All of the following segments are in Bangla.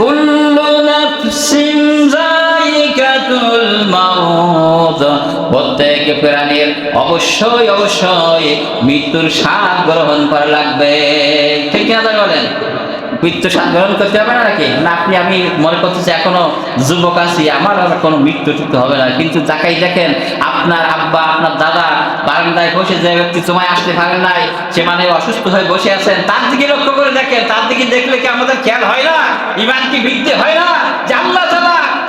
কুল্লু নাফসিন যায়িকাতুল মাউত। প্রত্যেক প্রাণীর অবশ্যই অবশ্যই মৃত্যুর স্বাদ গ্রহণ করা লাগবে। ঠিক না বলেন? মৃত্যু স্বাদ গ্রহণ করতে হবে না নাকি? না, আপনি, আমি মনে করতেছি এখনও যুবক আছি, আমার আর কোনো মৃত্যু টুকু হবে না। কিন্তু যাকাই দেখেন, আপনার আব্বা, আপনার দাদা বারান্দায় বসে যে ব্যক্তি তোমায় আসতে পারে নাই, সে মানে অসুস্থ হয়ে বসে আছেন, তার দিকে লক্ষ্য করে দেখেন, তার দিকে দেখলে কি আমাদের খেয়াল হয় না? ইমান কি বৃদ্ধি হয় না? যে আল্লাহ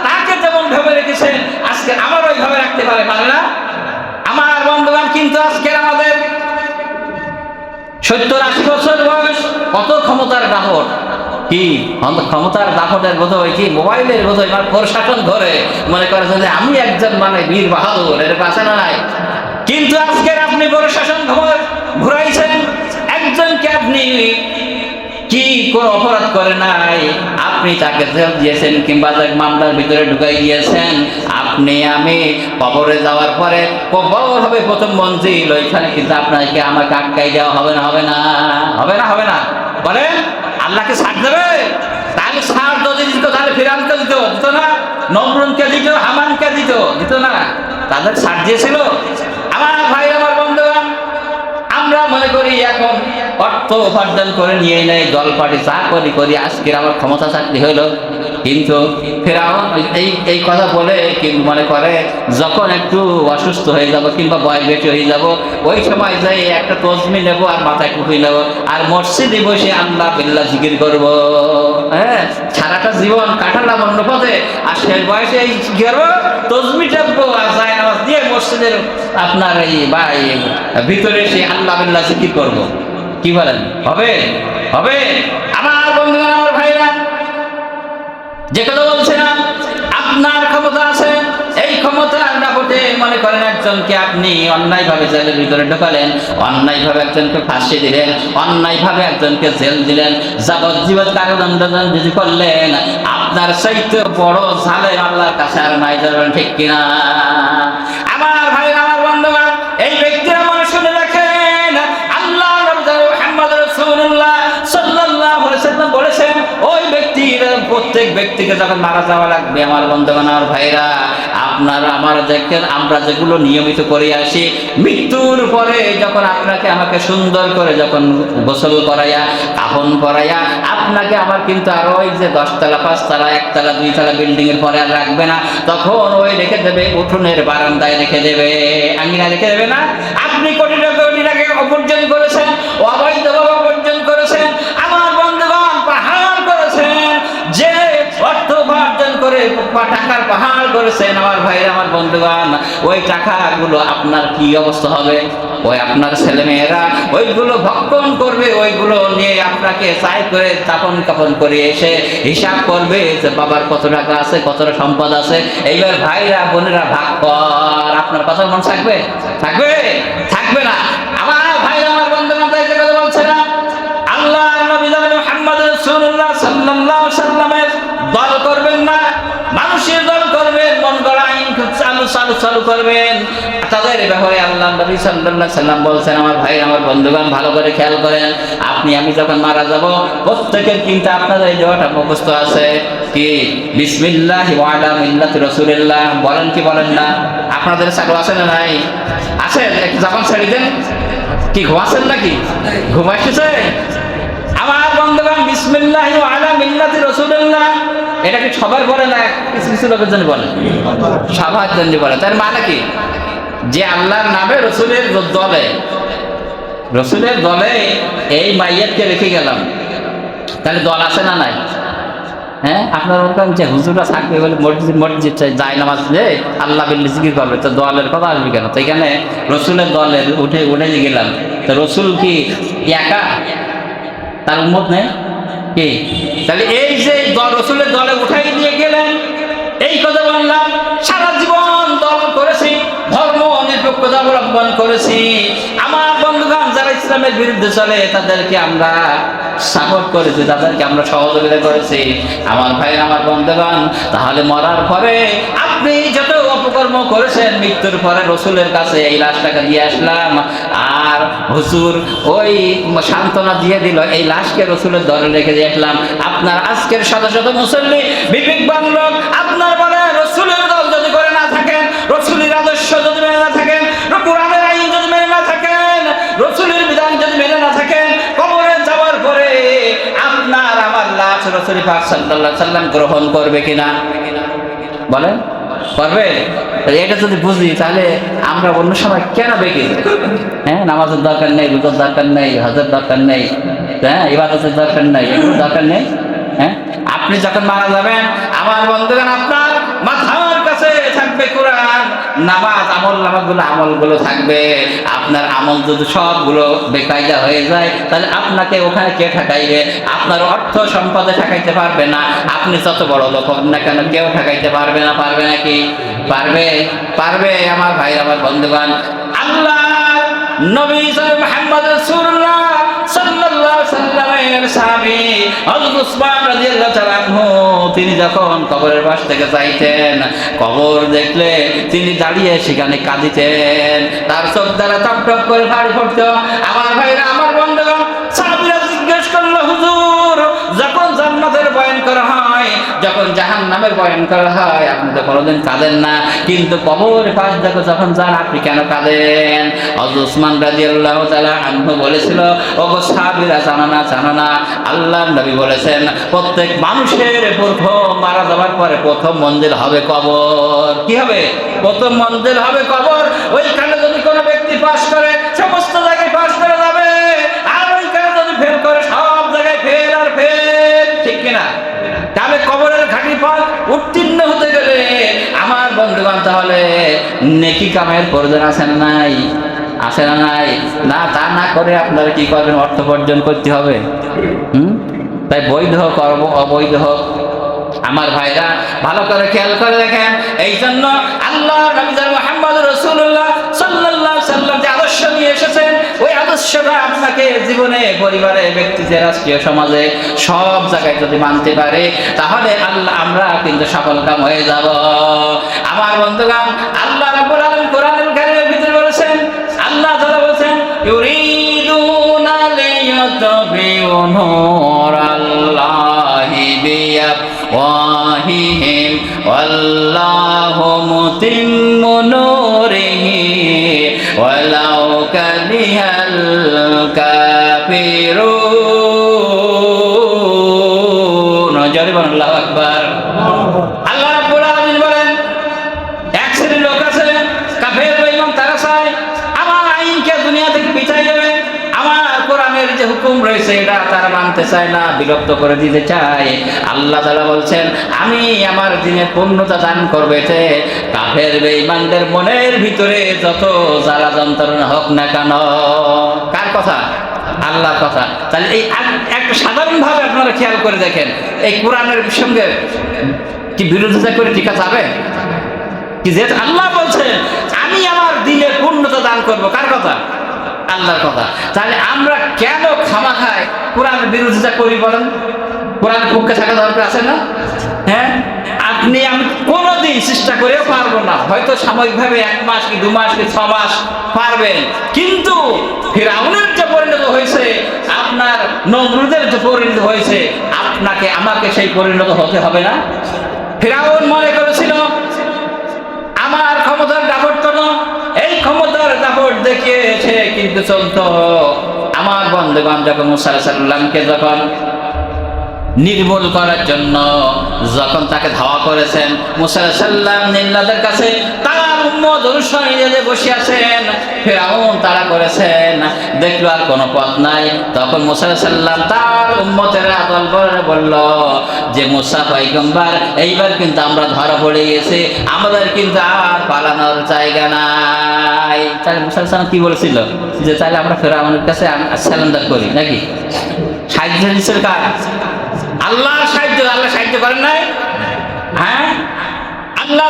তাকে যেমন ভেবে রেখেছেন, আজকে আমার ওইভাবে রাখতে পারে পারে না? আমার বন্ধুবান কিন্তু আজকের আমাদের সত্তর আশি বছর বয়স কত ক্ষমতার দাপট কি? ক্ষমতার দাপটের বোধ হয় কি? মোবাইলের বোধ হয় প্রশাসন ধরে মনে করেছেন যে আমি একজন মানে বীর বাহাদুর, এর পাশে নাই। কিন্তু আজকের আপনি প্রশাসন খবর ঘুরাইছেন। একজনকে আপনি কি কোন অপরাধ করে নাই? আপনি তাকে জেল দিয়েছেন কিংবা তাকে মামলার ভিতরে ঢুকাই দিয়েছেন। আপনি আমি কবরে যাওয়ার পরে কবর হবে প্রথম মঞ্জিল, ওইখানে কিন্তু আপনাকে আমাকে আটকাই দেওয়া হবে না হবে না হবে না হবে না। বলেন আল্লাহকে সার দেবে? তাহলে সার যদি দিত, তাহলে ফিরানকে দিত দিত না। নমরুনকে দিত, হামানকে দিত দিত না। তাদের সার দিয়েছিল। আমার ভাই মনে করি এখন অর্থ উপার্জন করে নিয়ে নেই দল পার্টি চা করি করি আজকের আমার ক্ষমতা চাকরি হইল। কিন্তু ফেরাও এই এই কথা বলে কিন্তু মনে করে, যখন একটু অসুস্থ হয়ে যাব কিংবা বয়স বেশি হয়ে যাব, ওই সময় যাই একটা তসমি নেব আর মাথায় টুপি নেব আর মসজিদে বসে আল্লাহ বিল্লাহ জিকির করব। হ্যাঁ সারাটা জীবন কাটালাম অন্য পথে আর শেষ বয়সে এই করব তসমি টাপবো আর যায় নামাজ দিয়ে মসজিদের আপনার এই ভাই, ভিতরে সেই আল্লাহ বিল্লাহ জিকির করব। কি বলেন? হবে? হবে? আমার বন্ধুরা, আমার ভাইরা, যে কথা বলছিলাম আপনার ক্ষমতা আছে এই ক্ষমতা আমরা বটে। মনে করেন একজনকে আপনি অন্যায়ভাবে জেলের ভিতরে ঢোকালেন, অন্যায়ভাবে একজনকে ফাঁসি দিলেন, অন্যায়ভাবে একজনকে জেল দিলেন, যাবজ্জীবন কারাদণ্ড যদি করলেন, আপনার চাইতে বড় ঝালে আল্লাহর কাছে আর নাই যাবেন ঠিক কিনা? প্রত্যেক ব্যক্তিকে যখন মারা যাওয়া লাগবে, আমার বন্ধুগণ, আমার ভাইরা, আপনারা আমার দেখেন, আমরা যেগুলো নিয়মিত করে আসি, মৃত্যুর পরে যখন আপনাকে আমাকে সুন্দর করে যখন গোসল করাইয়া, কাফন করাইয়া, আপনাকে আমার কিন্তু আরও ওই যে দশতলা, পাঁচতলা, একতলা, দুইতলা বিল্ডিং এর পরে আর রাখবে না। তখন ওই রেখে দেবে, উঠোনের বারান্দায় রেখে দেবে। আঙিনা রেখে দেবে না। আপনি কোটি টাকা কোটি টাকা অর্জন করেছেন অবৈধভাবে অর্জন করেছেন আমার বন্ধুগণ পাহাড় করেছেন যে অর্থ উপার্জন করে পা- টাকার পাহাড় করেছেন আমার ভাইয়ের আমার ওই টাকাগুলো আপনার কি অবস্থা হবে? ওই আপনার ছেলে মেয়েরা ওইগুলো ভক্ষণ করবে, ওইগুলো নিয়ে আপনাকে চাই করে কাপন করে এসে হিসাব করবে যে বাবার কত টাকা আছে, কতটা সম্পদ আছে। এইবার ভাইরা, বোনেরা ভাগ কর। আপনার কথা মন থাকবে? থাকবে? থাকবে না। আমার ভাইরা, আমার কথা বলছে না। আল্লাহ নবী সাল্লামের দল করবেন না মানুষের দল করবেন মন গড়া আইন চালু চালু করবেন। তাদের ব্যাপারে আল্লাহ নবী সাল্লাল্লাহু সাল্লাম বলছেন, আমার ভাই, আমার বন্ধুগণ, ভালো করে খেয়াল করেন, আপনি, আমি যখন মারা যাব, প্রত্যেকের কিন্তু আপনাদের এই দেওয়াটা মুখস্থ আছে। কি? বিসমিল্লাহ ওয়া আলা মিল্লাতি রাসূলিল্লাহ। বলেন কি বলেন না? আপনাদের চালু আছে না নাই? আছে যখন ছেড়ে দেন। কি, ঘুমাচ্ছেন নাকি? ঘুমাইতেছে বিসমিল্লাহ আলা মিল্লাতি রাসূলুল্লাহ। এটা কি সবার বলে না কিছু কিছু লোকের জন্য বলে? সবার জন্য বলে। তার মানে কি? যে আল্লাহর নামে রসুলের দলে রসুলের দলে এই মাইয়াতকে রেখে গেলাম। তাহলে দল আছে না নাই? হ্যাঁ? আপনার ওরকম যে হুজুরা থাকবে বলে মসজিদ মসজিদ যায় নামাজ যে আল্লাহ বিল্লি জিকির করবে। তো দলের কথা আসবে কেন? তো এখানে রসুলের দলের উঠে উঠে গেলাম। তো রসুল কি একা? তার উন্মত নেই? তাহলে এই যে রসুলের দলে উঠাই দিয়ে গেলেন, এই কথা বললাম, সারা জীবন দল করেছি, ধর্ম নিরপেক্ষতা অবলম্বন করেছি। আমার বন্ধুগণ যারা ইসলামের বিরুদ্ধে চলে, তাদেরকে আমরা সাপোর্ট করেছি, তাদেরকে আমরা সহযোগিতা করেছি। আমার ভাই আমার বন্ধুগণ, তাহলে মরার পরে আপনি যত অপকর্ম করেছেন, মৃত্যুর পরে রসুলের কাছে এই লাশটাকে দিয়ে আসলাম। আর হুজুর ওই সান্ত্বনা দিয়ে দিল, এই লাশকে রসুলের দরে রেখে দিয়ে আসলাম। আপনার আজকের শত শত মুসল্লি বিবেকবান লোক, আপনার বলে রসুলের দল যদি করে না থাকেন, রসুলের আদর্শ যদি মেনে না থাকেন, কোরআনের আইন যদি মেনে না থাকেন, রসুলের বিধান যদি মেনে না থাকেন, কবরে যাওয়ার পরে আপনার আমার লাশ রসুল পাক সাল্লাল্লাহু সাল্লাম গ্রহণ করবে কিনা? বলেন। করবে এটা যদি বুঝি, তাহলে আমরা অন্য সময় কেন বেঁকে হ্যাঁ নামাজের দরকার নেই, রুজোর দরকার নেই, হজের দরকার নেই হ্যাঁ ইবাদতের দরকার নেই, এগুলোর দরকার নেই হ্যাঁ? আপনি যখন মারা যাবেন, আমার বন্ধুগণ আপনার মাথার কাছে থাকবে কোরআন। নামাজ আমল নামাজগুলো আমলগুলো থাকবে। আপনার আমল যদি সবগুলো বেকায়দা হয়ে যায়, তাহলে আপনাকে ওখানে কে ঠেকাইবে? আপনার অর্থ সম্পদে ঠেকাইতে পারবে না। আপনি যত বড় লোক হন না কেন, কেউ ঠেকাইতে পারবে না, পারবে নাকি? পারবে পারবে আমার ভাই আমার বন্ধুবান আল্লাহ নবী তিনি যখন কবরের পাশ থেকে যাইতেন, কবর দেখলে তিনি দাঁড়িয়ে সেখানে কাঁদিতেন। তার চোখ দ্বারা টপ টপ করে পানি পড়তো আমার ভাইরা, আমার যখন জাহান নামের বয়ান করা হয়, আপনি তো কোনোদিন কাঁদেন না। কিন্তু কবর পাশ দেখো, যখন যান, আপনি কেন কাঁদেন? হযরত উসমান রাদিয়াল্লাহু তাআলা আনহু বলেছিল, ওগো সাহাবীরা জানো না জানো না। আল্লাহর নবী বলেছেন, প্রত্যেক মানুষের প্রথম মারা যাওয়ার পরে প্রথম মঞ্জিল হবে কবর। কি হবে? প্রথম মঞ্জিল হবে কবর। ওইখানে যদি কোনো ব্যক্তি পাশ করে বন্ধুগণ, তাহলে নেকি কামের প্রয়োজন আছে নাই? না নাই? না, তা না করে আপনারা কি করবেন? করতে হবে। হুম? তাই বৈধ অব- অবৈধ আমার ভাইরা, ভালো করে খেয়াল করে দেখেন। এই জন্য আল্লাহ মোহাম্মদ রসুল্লাহ আলাইহি সাল্লাম যে আদর্শ নিয়ে এসেছেন, ওই আদর্শটা আপনাকে জীবনে, পরিবারে রাষ্ট্রীয় সমাজে, সব জায়গায় যদি মানতে পারে, তাহলে আল্লাহ, আমরা কিন্তু সফল কাম হয়ে যাব। আমার বন্ধুগণ, আল্লাহ রাব্বুল আলামিন কোরআনুল কারীমের ভিতরে বলেছেন, আল্লাহ তাআলা বলেছেন, ইউরিদুনা লিয়াতফিউ নূরাল্লাহি বিআফওয়াহিহিম ওয়াল্লাহু মুতিম্মু নূরিহি, ওয়ালাউ কারিহাল কাফিরুন। জোরে বলুন আল্লাহু আকবার। হুকুম রয়েছে, এটা তারা মানতে চায় না বিলুপ্ত করে দিতে চায়। আল্লাহ তাআলা বলছেন, আমি আমার দিনের পূর্ণতা দান করবে এতে কাফের বেঈমানদের মনের ভিতরে যত জ্বালা যন্ত্রণা হোক না কেন। কার কথা? আল্লাহর কথা। তাহলে এই এক- একটা সাধারণভাবে আপনারা খেয়াল করে দেখেন, এই কোরআনের সঙ্গে কি বিরোধিতা করে টিকা যাবে? কি যে আল্লাহ বলছেন আমি আমার দিনের পূর্ণতা দান করব। কার কথা? আল্লাহর কথা। তাহলে আমরা কেন খামা খাই? কোরআনের বিরোধিতা করি বলেন? কোরআন পক্ষে থাকা দরকার আছে না? হ্যাঁ? আপনি আমি কোনোদিন চেষ্টা করেও পারব না। হয়তো সাময়িকভাবে এক মাস কি দু মাস কি ছ মাস পারবেন। কিন্তু ফিরাউনের যে পরিণত হয়েছে, আপনার নমরুদের যে পরিণত হয়েছে, আপনাকে আমাকে সেই পরিণত হতে হবে না? ফিরাউন মনে করেছিল আমার ক্ষমতার দাপট কোনো এই ক্ষমতার দাপট দেখিয়েছে কিন্তু চলতো। আমার বন্ধুগণ যখন মুসা সাল্লামকে যখন নির্মূল করার জন্য যখন তাকে ধাওয়া করেছেন, মুসা সাল্লাম নিল্লাদের কাছে তার উম্মত অনুসরণীরা বসে আছেন, ফেরাউন তারা করেছেন। দেখল আর কোনো পথ নাই। তখন মুসা সাল্লাম তার উম্মতের দল করে বলল, যে মুসা পয়গম্বর, এইবার কিন্তু আমরা ধরা পড়ে গেছি। আমাদের কিন্তু আর পালানোর জায়গা নাই। তাহলে মুসা কি বলেছিল? যে তাহলে আমরা ফেরাউনের কাছে স্যালেন্ডার করি, নাকি? সাহায্য কার? আল্লাহ সাহায্য আল্লাহ সাহায্য করেন নাই? হ্যাঁ? আল্লাহ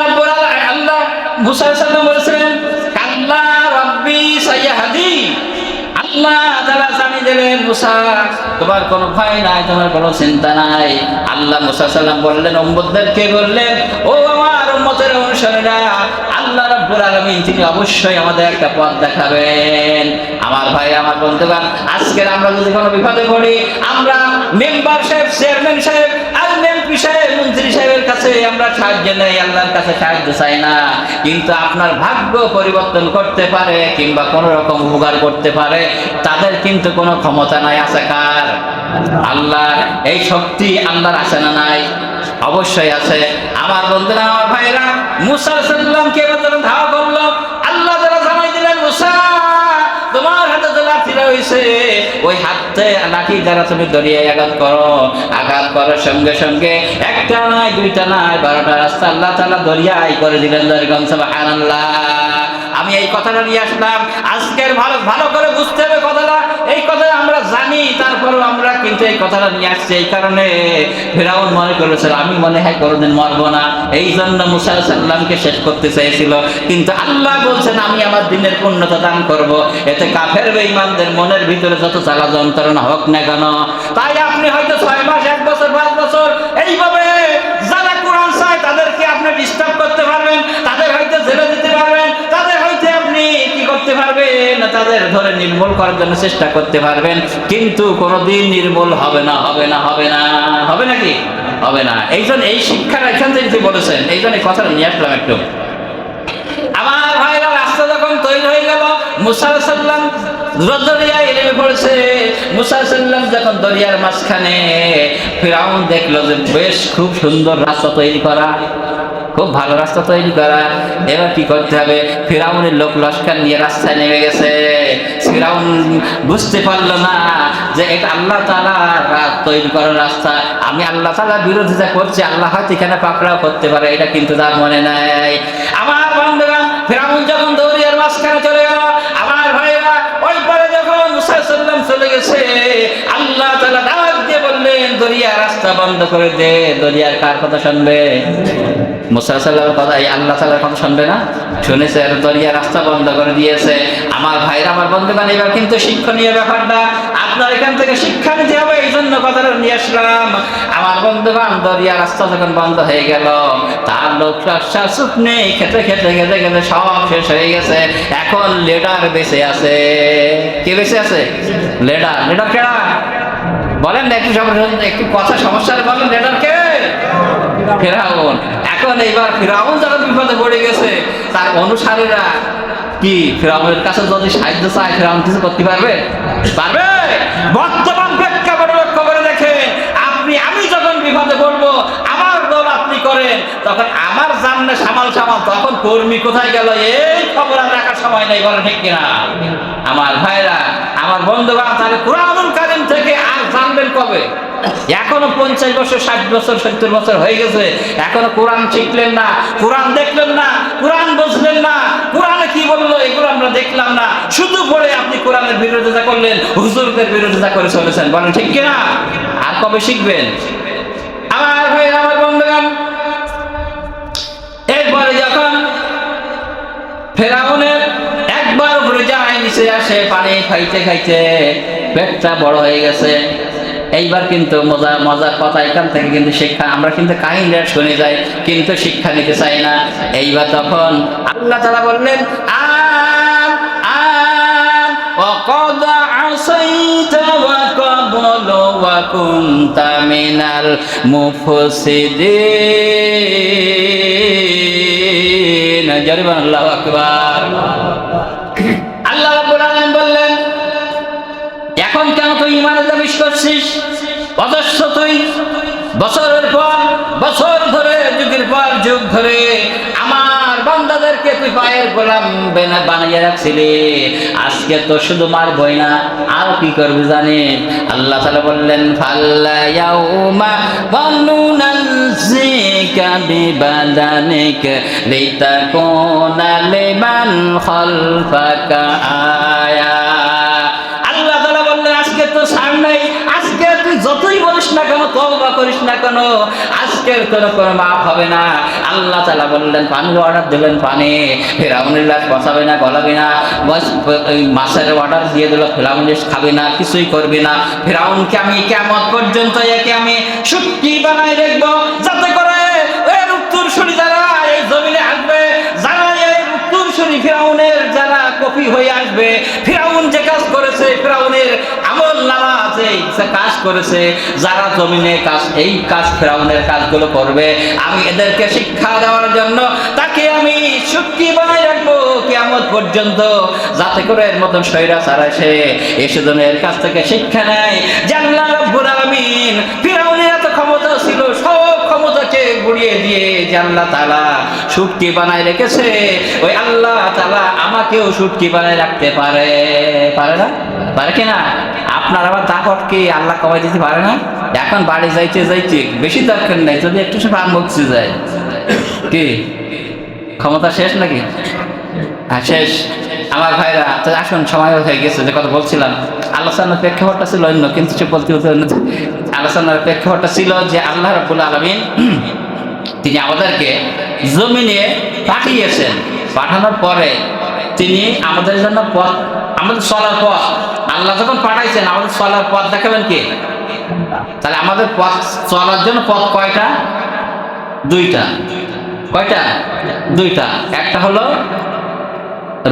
আল্লাহ মুসা সাল্লাম বলেছিলেন, কাল্লা রাব্বি সাইয়াহাদি। আল্লাহ তাআলা জানিয়ে দিলেন, মুসা, তোমার কোনো ভয় নাই, তোমার কোনো চিন্তা নাই। আল্লাহ মুসা সাল্লাম বললেন, উম্মতদেরকে বললেন, ও আমার উম্মতের অনুসারী অনুসারীরা আল্লাহ রাব্বুল আলামিন তিনি অবশ্যই আমাদের একটা পথ দেখাবেন। আমার ভাই, আমার বন্ধুগণ, আজকের আমরা যদি কোনো বিপদে পড়ি, আমরা মেম্বার সাহেব, চেয়ারম্যান সাহেব এমপি সাহেব, মন্ত্রী সাহেবের কাছে আমরা সাহায্য নেই, আল্লাহর কাছে সাহায্য চাই না। কিন্তু আপনার ভাগ্য পরিবর্তন করতে পারে কিংবা কোনো রকম উপকার করতে পারে, তাদের কিন্তু কোনো ক্ষমতা নাই, আছে কার? আল্লাহ এই শক্তি আল্লাহর আছে না নাই? অবশ্যই আছে। আমার বন্ধুরা, আমার ভাইরা এবার ধাওয়া করল? আল্লাহ তারা দিলেন, মুসা, তোমার হাতে তো ওই হাতে লাঠি দ্বারা তুমি দরিয়ায় আঘাত করো। আঘাত করার সঙ্গে সঙ্গে একটা নয় দুইটা নয় বারোটা রাস্তা আল্লাহ তালা দরিয়ায় করে দিলেন দরিগঞ্জ সুবহানাল্লাহ। আমি এই কথাটা নিয়ে আসলাম। আজকের ভালো ভালো করে বুঝতে হবে কথাটা। এই কথাটা আমরা জানি, তারপরেও আমরা কিন্তু এই কথাটা নিয়ে আসছি। এই কারণে ফেরাউন মনে করেছিল, আমি মনে হয় কোনোদিন মরবো না। এই জন্য মুসা সাল্লামকে শেষ করতে চেয়েছিল। কিন্তু আল্লাহ বলছেন, আমি আমার দিনের পূর্ণতা দান করব। এতে কাফের বেঈমানদের মনের ভিতরে যত চালা যন্ত্রণা হোক না কেন, তাই আপনি হয়তো ছয় মাস এক বছর পাঁচ বছর এইভাবে যারা কোরআন চায় তাদেরকে আপনি ডিস্টার্ব করতে পারবেন তাদের হয়তো জেলে দিতে পারবেন তাদের হয়তো আপনি কি করতে পারবেন তাদের ধরে নির্মূল করার জন্য চেষ্টা করতে পারবেন, কিন্তু কোনোদিন নির্মূল হবে না হবে না হবে না, হবে নাকি? হবে না। এই জন্য এই শিক্ষাটা এখান থেকে বলেছেন এই জন্য কথাটা নিয়ে আসলাম একটু। আমার ভাইরা রাস্তা যখন তৈরি হয়ে গেল পড়েছে। সাল্লাম যখন দরিয়ার মাঝখানে ফিরাউন দেখল যে বেশ খুব সুন্দর রাস্তা তৈরি করা, খুব ভালো রাস্তা তৈরি করা, এবার কি করতে হবে? ফিরাউনের লোক লস্কর নিয়ে রাস্তায় নেমে গেছে। বুঝতে পারল না যে এটা আল্লাহ তালা তৈরি করার রাস্তা। আমি আল্লাহ তালা বিরোধিতা করছি, আল্লাহ হয়তো এখানে পাকড়াও করতে পারে, এটা কিন্তু তার মনে নাই। আমার বন্ধুরা ফেরামুন যখন দৌড়িয়ার মাঝখানে চলে গেল, আমার ভাইরা ওই পরে যখন মুসাইসাল্লাম চলে গেছে, আল্লাহ বললেন দরিয়া রাস্তা বন্ধ করে দে, দরিয়ার কার কথা শুনবে? মুসা কথা এই আল্লাহ তালার কথা শুনবে না? শুনেছে দরিয়া রাস্তা বন্ধ করে দিয়েছে। আমার ভাইরা আমার বন্ধুগণ, এবার কিন্তু শিক্ষণীয় ব্যাপারটা। আপনার এখান থেকে শিক্ষা নিতে হবে এই জন্য কথাটা নিয়ে আসলাম। আমার বন্ধুগণ দরিয়া রাস্তা যখন বন্ধ হয়ে গেল, তার লোক সুখ নেই, খেতে খেতে খেতে খেতে সব শেষ হয়ে গেছে। এখন লেডার বেঁচে আছে। কে বেঁচে আছে? লেডার। লেডার কেডা বলেন না একটু একটু কথা সমস্যা বলেন লেডার কে? ফেরাউন। এখন এইবার ফেরাউন যখন বিপদে পড়ে গেছে, তার অনুসারীরা কি, ফেরাউনের কাছে যদি সাহায্য চায়, ফেরাউন কিছু করতে পারবে? পারবে? বর্তমান প্রেক্ষাপটে লক্ষ্য করে দেখেন, আপনি, আমি যখন বিপদে পড়ব, আমার দল আপনি করেন, তখন আমার জানলে সামাল সামাল, তখন কর্মী কোথায় গেল, এই খবর আর রাখার সময় নেই বলে ঠিক কিনা? আমার ভাইরা, আমার বন্ধুগণ, তাহলে আর জানবেন কবে? এখনও পঞ্চাশ বছর, ষাট বছর, সত্তর বছর হয়ে গেছে। এখনও কোরআন শিখলেন না, কোরআন দেখলেন না, কোরআন বুঝলেন না। কোরআনে কি বলল, এগুলো আমরা দেখলাম না। শুধু পড়ে আপনি কোরআনের বিরোধিতা করলেন, হুজুরদের বিরোধিতা করে চলেছেন। বলেন ঠিক কিনা? আর কবে শিখবেন? আমার ভাই আমার বন্ধুগণ, এরপরে যখন ফেরাউনের একবার উপরে যায় নিচে আসে, পানি খাইতে খাইতে পেটটা বড় হয়ে গেছে এইবার কিন্তু মজা মজার কথা এখান থেকে কিন্তু শিক্ষা আমরা কিন্তু কাহিনীটা শুনে যাই কিন্তু শিক্ষা নিতে চাই না এইবার তখন আল্লাহ তালা বললেন আম আম وقد عصيت وقبل وكنت من المفسدين جربا الله أكبر করছিস? অজস্র তুই। বছরের পর বছর ধরে, যুগের পর যুগ ধরে আমার বান্দাদেরকে তুই পায়ের গোলাম বেনা- বানাইয়া রাখছিলি। আজকে তো শুধু মারবই না, আর কি করবি জানি আল্লাহ তাআলা বললেন ফাল্লা খালফাকা আয়া না কেন তোবা করিস না কেন? আজকের তোর কোনো মাফ হবে না। আল্লাহ তালা বললেন, পানি অর্ডার দিলেন পানি। ফেরাউনের লাশ বসাবে না, গলাবে না। মাছের অর্ডার দিয়ে দিল ফেরাউনের খাবে না, কিছুই করবে না। ফেরাউনকে আমি কেমন পর্যন্ত একে আমি সত্যি বানাই দেখব, যাতে করে এর উত্তর শুনি যারা এই জমিনে আসবে, যারা এর উত্তর শুনি ফেরাউনের যারা কপি হয়ে আসবে, ফেরাউন যে কাজ করেছে, ফেরাউনের আমল নামা আছে সে কাজ করেছে, যারা জমিনে কাজ, এই কাজ ফিরাউনের কাজগুলো করবে, আমি এদেরকে শিক্ষা দেওয়ার জন্য তাকে আমি রাখব কেমন পর্যন্ত। যাতে করে এর মতন সৈরা ছাড়া সে এসে যেন এর কাছ থেকে শিক্ষা নেয়। আলামিন, ফিরাউনের এত ক্ষমতা ছিল, সব ক্ষমতাকে গুড়িয়ে দিয়ে আল্লাহ তালা সুটকি বানায় রেখেছে। ওই আল্লাহ তালা আমাকেও সুটকি বানায় রাখতে পারে পারে না? পারে কি না? আপনার আবার দাপট কি? আল্লাহ কমাই দিতে পারে না? এখন বাড়ি যাইতে যাইতে বেশি দরকার নেই, যদি একটু সে প্রাণ বকছে যায় কি? ক্ষমতা শেষ নাকি? হ্যাঁ শেষ। আমার ভাইরা, তো আসুন, সময় হয়ে গেছে, যে কথা বলছিলাম। আলোচনার প্রেক্ষাপটটা ছিল অন্য, কিন্তু সে বলতে হতে অন্য। আলোচনার প্রেক্ষাপটটা ছিল যে আল্লাহ রাবুল আলমিন তিনি আমাদেরকে জমিনে পাঠিয়েছেন। পাঠানোর পরে তিনি আমাদের জন্য পথ, আমাদের চলার পথ আল্লাহ যখন পাঠাইছেন, আমাদের চলার পথ দেখাবেন কে? তাহলে আমাদের পথ, চলার জন্য পথ কয়টা? দুইটা। কয়টা? দুইটা। একটা হলো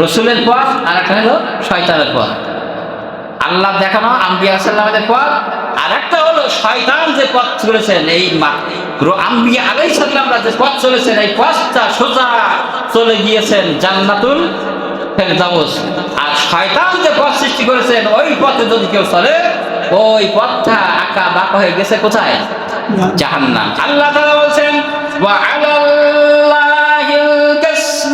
রসুলের পথ আর একটা হলো শয়তানের পথ। আল্লাহ দেখানো আম্বিয়া পথ আর একটা হলো শয়তান যে পথ চলেছেন, এই আম্বিয়া আলাই সাল্লামরা যে পথ চলেছেন, এই পথটা সোজা চলে গিয়েছেন জান্নাতুল ফেরদাউস আর শয়তান যে পথ সৃষ্টি করেছেন ওই পথে যদি কেউ চলে ওই পথটা আঁকা বাঁকা হয়ে গেছে কোথায়? জাহান্নাম। আল্লাহ তাআলা বলছেন ওয়া আলাল্লাহিল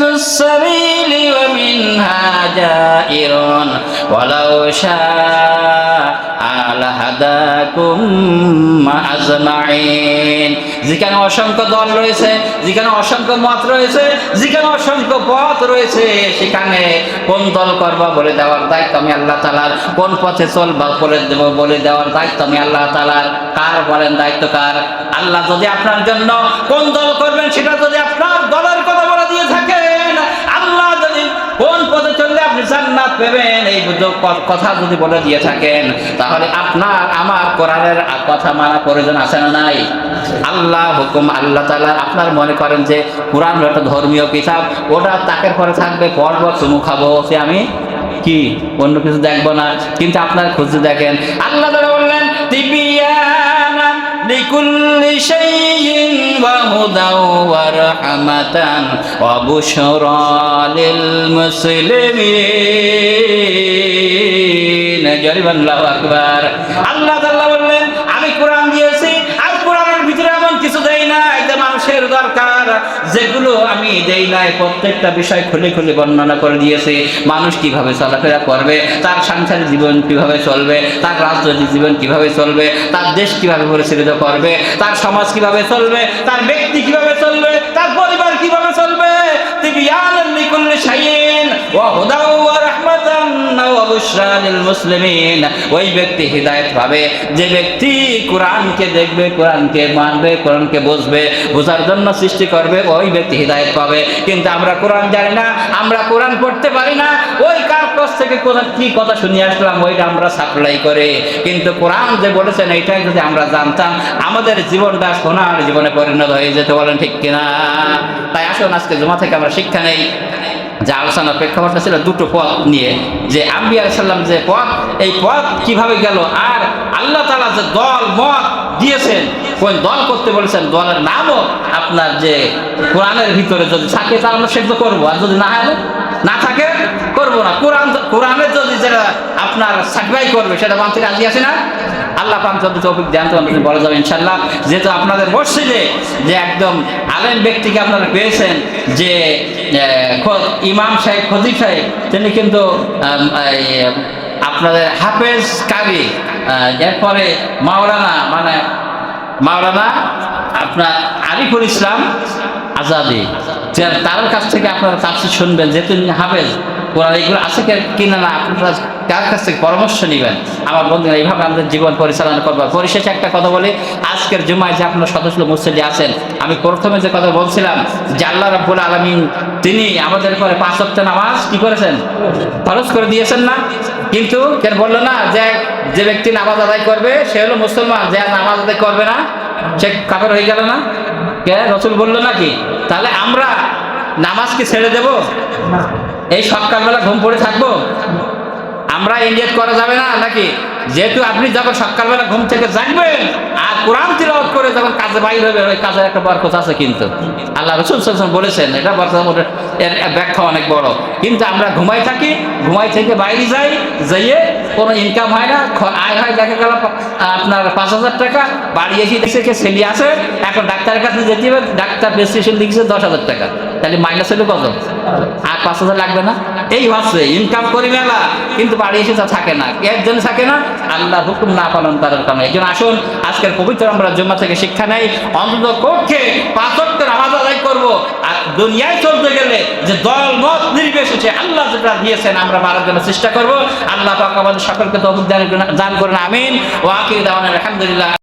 ওয়া মিনহা জাইরুন ওয়ালাউ শাআ যেখানে অসংখ্য দল রয়েছে, যেখানে অসংখ্য মত রয়েছে, যেখানে অসংখ্য পথ রয়েছে, সেখানে কোন দল করবা বলে দেওয়ার দায়িত্ব আমি আল্লাহ তালার কোন পথে চলবা বলে দেব, বলে দেওয়ার দায়িত্ব আমি আল্লাহ তালার কার বলেন দায়িত্ব কার? আল্লাহ যদি আপনার জন্য কোন দল করবেন, সেটা যদি আপনার দলের জান্নাত পাবেন এই কথা যদি বলে দিয়ে থাকেন, তাহলে আপনার, আমার কোরআনের কথা মানা প্রয়োজন আছে না নাই? আল্লাহ হুকুম, আল্লাহ তালা আপনার মনে করেন যে কোরআন একটা ধর্মীয় কিতাব, ওটা তাকের পরে থাকবে পর্ব চুমু খাব, সে আমি কি? অন্য কিছু দেখব না, কিন্তু আপনার খুঁজে দেখেন। আল্লাহ বললেন তিবিয়ানা লিকুল্লি শাইইন আমি কোরআন দিয়েছি আর কোরআনের ভিতরে এমন কিছু দেয় না এটা মানুষের দরকার যেগুলো আমি যেই নাই প্রত্যেকটা বিষয় খুলে খুলে বর্ণনা করে দিয়েছি, মানুষ কীভাবে চলাফেরা করবে, তার সাংসারিক জীবন কীভাবে চলবে, তার রাজনৈতিক জীবন কীভাবে চলবে, তার দেশ কীভাবে পরিচালিত করবে, তার সমাজ কীভাবে চলবে, তার ব্যক্তি কীভাবে চলবে, তার পরিবার কীভাবে চলবে? তিনি লিকুল্লি শাইইন ওয়া হুদাও ওয়া রাহমাতান ওয়া বুশরা লিল মুসলিমিন। ওই ব্যক্তি হিদায়াত পাবে। যে ব্যক্তি কোরআনকে দেখবে, কোরআনকে মানবে, কোরআনকে বুঝবে, বোঝার জন্য সৃষ্টি করবে, ওই ব্যক্তি হিদায়াত পাবে। কিন্তু আমরা কোরআন জানি না, আমরা কোরআন পড়তে পারি না। ওই কার কাছ থেকে কোথা, কি কথা শুনে আসলাম, ওইটা আমরা সাপ্লাই করে। কিন্তু কোরআন যে বলেছেন, এইটাই যদি আমরা জানতাম, আমাদের জীবনটা সোনার জীবনে পরিণত হয়ে যেতে, বলেন ঠিক কিনা? তাই আসুন, আজকে জমা থেকে আমরা শিক্ষা নেই। যে আলোচনার প্রেক্ষাপটটা ছিল দুটো পথ নিয়ে, যে আম্বি আলাইসাল্লাম যে পথ, এই পথ কীভাবে গেল আর আল্লাহ তালা যে দল, মত দিয়েছেন, কোন দল করতে বলেছেন, দলের নামও আপনার যে কোরআনের ভিতরে যদি থাকে তা আমরা সেদ্ধ করব, আর যদি না হয় না থাকে, করব না। কোরআন, কোরআনের যদি যেটা আপনার সার্টিফাই করবে, সেটা মানতে রাজি আছে না? আল্লাহ পাক তৌফিক দেন তো আমাদের বলা যাবে ইনশাল্লাহ যেহেতু আপনাদের মসজিদে যে একদম আলেম ব্যক্তিকে আপনারা পেয়েছেন, যে ইমাম সাহেব খদিব সাহেব, তিনি কিন্তু আপনাদের হাফেজ কাবি এরপরে মাওলানা মানে মাওলানা আপনার আরিফুল ইসলাম আজাদি। তার কাছ থেকে আপনারা তাফসির শুনবেন, যেহেতু হাফেজ কোরআন এগুলো আছে কিনা না আপনারা কার কাছ থেকে পরামর্শ নেবেন? আমার বন্ধুরা, এইভাবে আমাদের জীবন পরিচালনা করবার পরিশেষে একটা কথা বলি, আজকের জুমায় যে আপনার সদস্য মুসল্লি আছেন, আমি প্রথমে যে কথা বলছিলাম যে আল্লাহ রাব্বুল আলমিন, তিনি আমাদের পরে পাঁচ সপ্তাহ নামাজ কি করেছেন? খরচ করে দিয়েছেন না? কিন্তু কেন বলল না যে যে ব্যক্তি নামাজ আদায় করবে, সে হলো মুসলমান, যে নামাজ আদায় করবে না, সে কাপড় হয়ে গেল না? কে? রসুল বলল নাকি? তাহলে আমরা নামাজকে ছেড়ে দেব? এই সকালবেলা ঘুম পড়ে থাকব? আমরা ইন্ডিয়েট করা যাবে না নাকি? যেহেতু আপনি যখন সকালবেলা ঘুম থেকে জাগবেন আর কোরআন তিলাওয়াত করে যখন কাজে বাইর হবে ওই কাজের একটা বরকত আছে কিন্তু। আল্লাহ রসুল সাল্লাম বলেছেন এটা বর্তমান এর ব্যাখ্যা অনেক বড়। কিন্তু আমরা ঘুমাই থাকি ঘুমাই থেকে বাইরে যাই যাইয়ে কোনো ইনকাম হয় না আয় হয়, দেখা গেল আপনার পাঁচ হাজার টাকা, বাড়ি এসে দেখছে কে আছে, এখন ডাক্তারের কাছে যেতে হবে, ডাক্তার প্রেসক্রিপশন লিখছে দশ হাজার টাকা, তাহলে মাইনাস হলো কত? আর পাঁচ হাজার লাগবে না? এই হচ্ছে ইনকাম করি মেলা কিন্তু বাড়ি এসে থাকে না। এর জন্য থাকে না, আল্লাহ হুকুম না পালন করার কারণে। এই জন্য আসুন, আজকের পবিত্র আমরা জমা থেকে শিক্ষা নেই। অন্তত পক্ষে পাঁচত্ব নামাজ আদায় করব। আর দুনিয়ায় চলতে গেলে যে দল, মত নির্বিশেষে আল্লাহ যেটা দিয়েছেন, আমরা মারার জন্য চেষ্টা করব। আল্লাহ পাক আমাদের সকলকে তো দান করেন, আমিন। ওয়াকিদ আলহামদুলিল্লাহ।